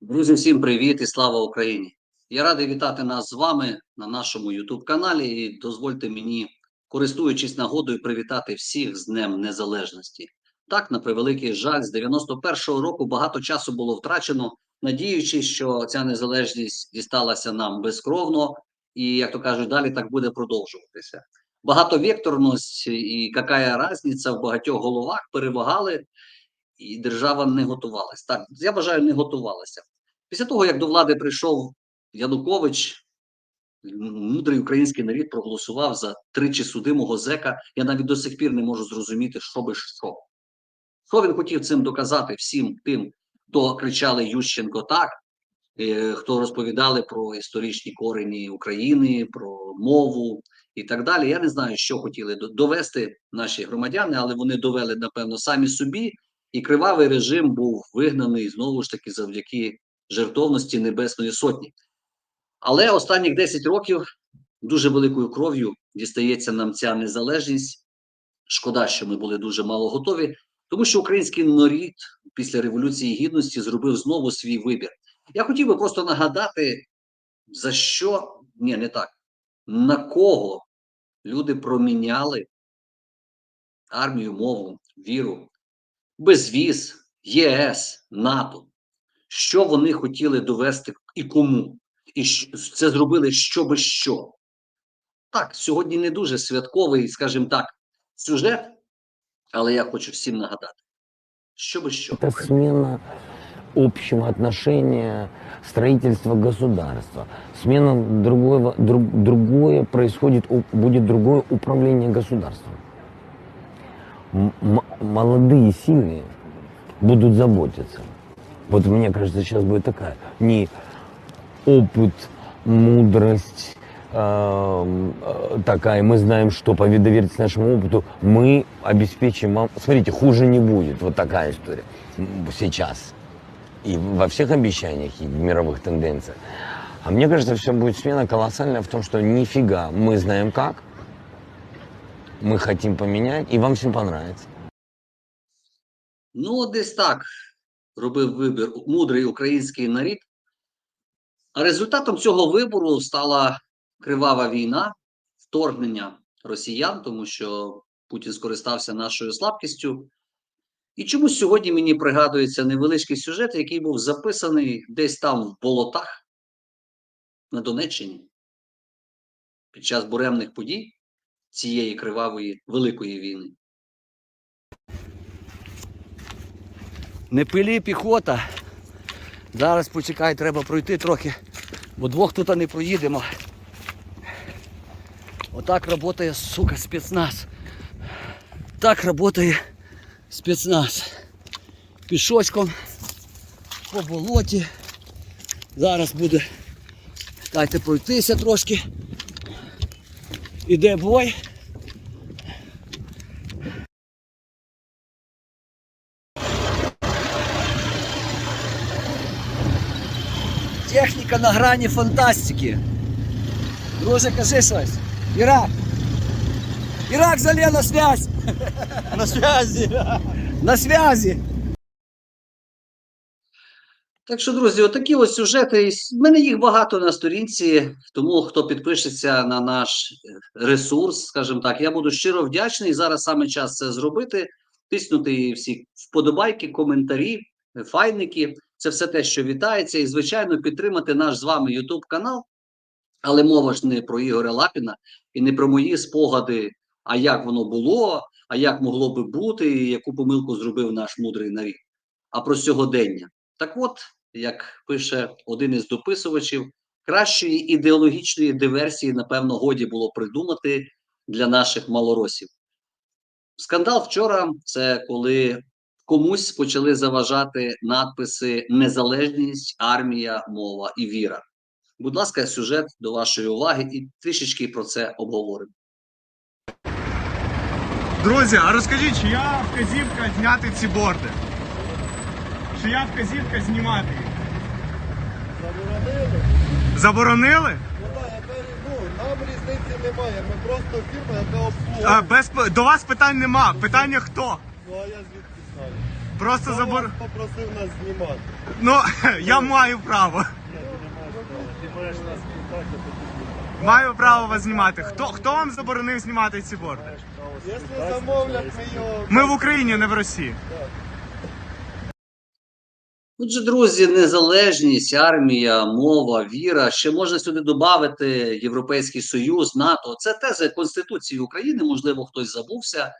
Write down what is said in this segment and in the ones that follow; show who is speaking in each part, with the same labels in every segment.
Speaker 1: Друзі, всім привіт і слава Україні! Я радий вітати нас з вами на нашому youtube каналі і дозвольте мені, користуючись нагодою, привітати всіх з Днем Незалежності. Так, на превеликий жаль, з 91-го року багато часу було втрачено, надіючись, що ця незалежність дісталася нам безкровно, і, як то кажуть, далі так буде продовжуватися. Багатовекторність і яка різниця в багатьох головах перевагали і держава не готувалась. Так, я вважаю, не готувалася. Після того, як до влади прийшов Янукович, мудрий український народ проголосував за тричі судимого зека. Я навіть до сих пір не можу зрозуміти, що би що. Що він хотів цим доказати всім тим, хто кричали Ющенко так, е, хто розповідали про історичні корені України, про мову і так далі. Я не знаю, що хотіли довести наші громадяни, але вони довели, напевно, самі собі. І кривавий режим був вигнаний знову ж таки завдяки жертовності Небесної Сотні. Але останніх 10 років дуже великою кров'ю дістається нам ця незалежність. Шкода, що ми були дуже мало готові, тому що український народ після Революції Гідності зробив знову свій вибір. Я хотів би просто нагадати, за що ні, не так, на кого люди проміняли армію, мову, віру, безвіз, ЄС, НАТО Що вони хотіли довести і кому? І щ- це зробили що би що. Так, сьогодні не дуже святковий, скажімо так, сюжет, але я хочу всім нагадати, що би що.
Speaker 2: Это смена общего отношения, строительства государства. Смена другого, друг, другое происходит, у- будет другое управление государством. М- м- молодые, сильные будут заботиться. Вот мне кажется, сейчас будет такая не опыт, мудрость, эм, э, такая, мы знаем, что довериться нашему опыту, мы обеспечим вам, смотрите, хуже не будет, вот такая история сейчас. И во всех обещаниях, и в мировых тенденциях. А мне кажется, все будет смена колоссальная в том, что нифига, мы знаем как, мы хотим поменять, и вам всем понравится.
Speaker 1: Ну, десь так робив вибір мудрий український народ. А результатом цього вибору стала кривава війна, вторгнення росіян, тому що Путін скористався нашою слабкістю. І чомусь сьогодні мені пригадується невеличкий сюжет, який був записаний десь там в болотах на Донеччині під час буремних подій цієї кривавої великої війни. Не пилі піхота. Зараз почекай, треба пройти трохи, бо двох тут не проїдемо. Отак працює, сука, спецназ. Так працює спецназ. Пішочком по болоті. Зараз буде. Дайте пройтися трошки. Іде бой. Техніка на грані фантастики. Друже, кажи щось. Ірак. Ірак залє на связь.
Speaker 3: На связи.
Speaker 1: На связі. Так що, друзі, отакі ось сюжети. В мене їх багато на сторінці, тому хто підпишеться на наш е, ресурс, скажімо так, я буду щиро вдячний. Зараз саме час це зробити. Тиснути всі вподобайки, коментарі, е, файники. Це все те, що вітається, і, звичайно, підтримати наш з вами YouTube канал. Але мова ж не про Ігоря Лапіна і не про мої спогади, а як воно було, а як могло би бути, і яку помилку зробив наш мудрий нарід, а про сьогодення. Так от, як пише один із дописувачів, кращої ідеологічної диверсії, напевно, годі було придумати для наших малоросів. Скандал вчора це коли комусь почали заважати надписи Незалежність, армія, мова і віра. Будь ласка, сюжет до вашої уваги і трішечки про це обговоримо.
Speaker 3: Друзі, а розкажіть, чия вказівка зняти ці борди? Чия вказівка знімати їх?
Speaker 4: Заборонили.
Speaker 3: Заборонили?
Speaker 4: Яка ну, нам різниці немає. Ми просто фірма, яка обслуговує.
Speaker 3: А, без, до вас питань нема. Питання хто?
Speaker 4: Ну а я звідки знаю?
Speaker 3: Просто забор...
Speaker 4: попросив нас знімати.
Speaker 3: Ну, я маю право. Маю право вас знімати. Хто, хто вам заборонив знімати ці борди?
Speaker 4: Якщо замовлять, ми його...
Speaker 3: Ми в Україні, не в Росії.
Speaker 1: Отже, друзі, незалежність, армія, мова, віра. Ще можна сюди додати Європейський Союз, НАТО. Це тези Конституції України. Можливо, хтось забувся.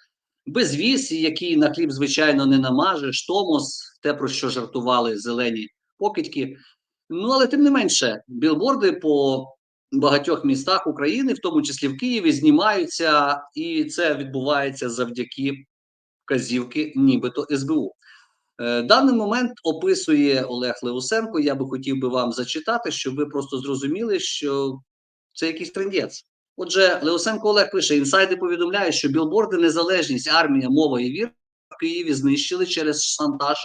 Speaker 1: Безвіз, який на хліб, звичайно, не намажеш. Томос, те, про що жартували зелені покидьки. Ну, але тим не менше, білборди по багатьох містах України, в тому числі в Києві, знімаються, і це відбувається завдяки вказівки, нібито СБУ. Е, Даний момент описує Олег Леусенко. Я би хотів би вам зачитати, щоб ви просто зрозуміли, що це якийсь трендець. Отже, Леусенко Олег пише: інсайди повідомляють, що білборди незалежність, армія, мова і віра в Києві знищили через шантаж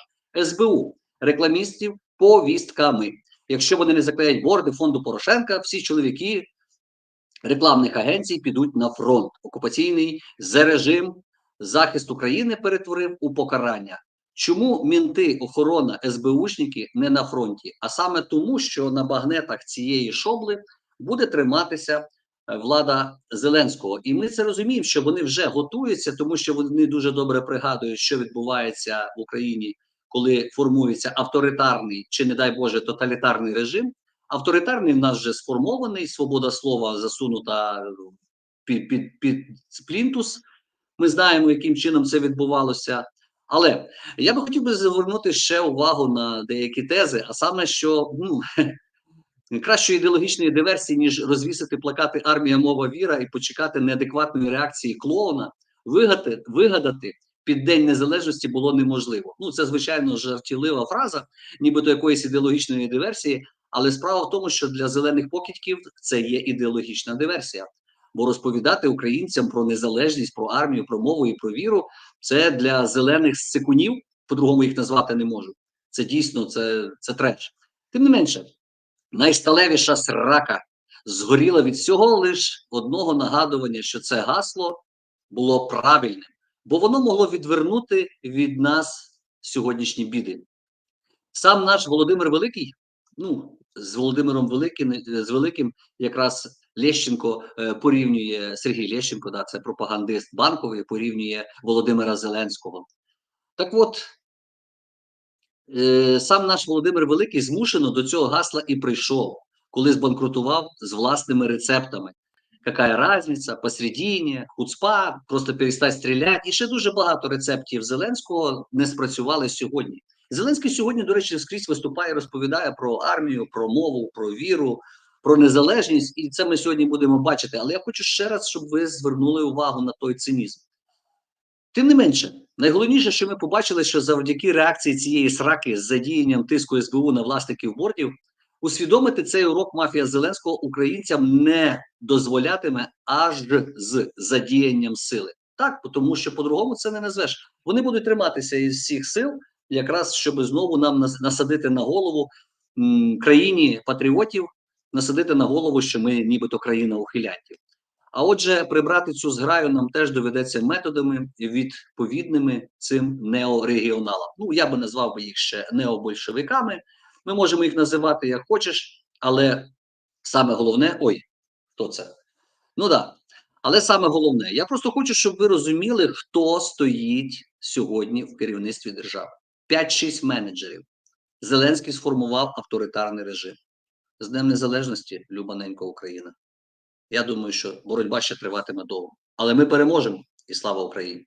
Speaker 1: СБУ рекламістів повістками. Якщо вони не заклеять борди фонду Порошенка, всі чоловіки рекламних агенцій підуть на фронт. Окупаційний за режим захист України перетворив у покарання. Чому мінти, охорона, СБУшники не на фронті? А саме тому, що на багнетах цієї шобли буде триматися влада Зеленського, і ми це розуміємо, що вони вже готуються, тому що вони дуже добре пригадують, що відбувається в Україні, коли формується авторитарний чи, не дай Боже, тоталітарний режим. Авторитарний в нас вже сформований, свобода слова засунута під, під, під плінтус. Ми знаємо, яким чином це відбувалося. Але я би хотів би звернути ще увагу на деякі тези, а саме, що ну, кращої ідеологічної диверсії, ніж розвісити плакати армія, мова, віра і почекати неадекватної реакції клоуна, вигадати, вигадати під День Незалежності було неможливо. Ну, це, звичайно, жартівлива фраза, нібито якоїсь ідеологічної диверсії, але справа в тому, що для зелених покидьків це є ідеологічна диверсія. Бо розповідати українцям про незалежність, про армію, про мову і про віру це для зелених сикунів, по-другому їх назвати не можу. Це дійсно це, це треш. Тим не менше, найсталевіша срака згоріла від всього лиш одного нагадування, що це гасло було правильним, бо воно могло відвернути від нас сьогоднішні біди. Сам наш Володимир Великий, ну з Володимиром Великим, з Великим якраз Лещенко е, порівнює Сергій Лещенко, да, це пропагандист банковий, порівнює Володимира Зеленського. Так от, е, сам наш Володимир Великий змушено до цього гасла і прийшов, коли збанкрутував з власними рецептами. Какая разниця, посередині, хуцпа, просто перестать стріляти. І ще дуже багато рецептів Зеленського не спрацювали сьогодні. Зеленський сьогодні, до речі, скрізь виступає, розповідає про армію, про мову, про віру, про незалежність, і це ми сьогодні будемо бачити. Але я хочу ще раз, щоб ви звернули увагу на той цинізм. Тим не менше, найголовніше, що ми побачили, що завдяки реакції цієї сраки з задіянням тиску СБУ на власників бордів, усвідомити цей урок мафія Зеленського українцям не дозволятиме аж з задіянням сили. Так, тому що по-другому це не назвеш. Вони будуть триматися із всіх сил, якраз щоб знову нам насадити на голову м, країні патріотів, насадити на голову, що ми нібито країна ухилянтів. А отже, прибрати цю зграю нам теж доведеться методами відповідними цим неорегіоналам. Ну я би назвав би їх ще необольшевиками. Ми можемо їх називати як хочеш, але саме головне, ой, хто це? Ну да. Але саме головне, я просто хочу, щоб ви розуміли, хто стоїть сьогодні в керівництві держави. 5-6 менеджерів. Зеленський сформував авторитарний режим. З Днем Незалежності, любаненька Україна. Я думаю, що боротьба ще триватиме довго. Але ми переможемо і слава Україні!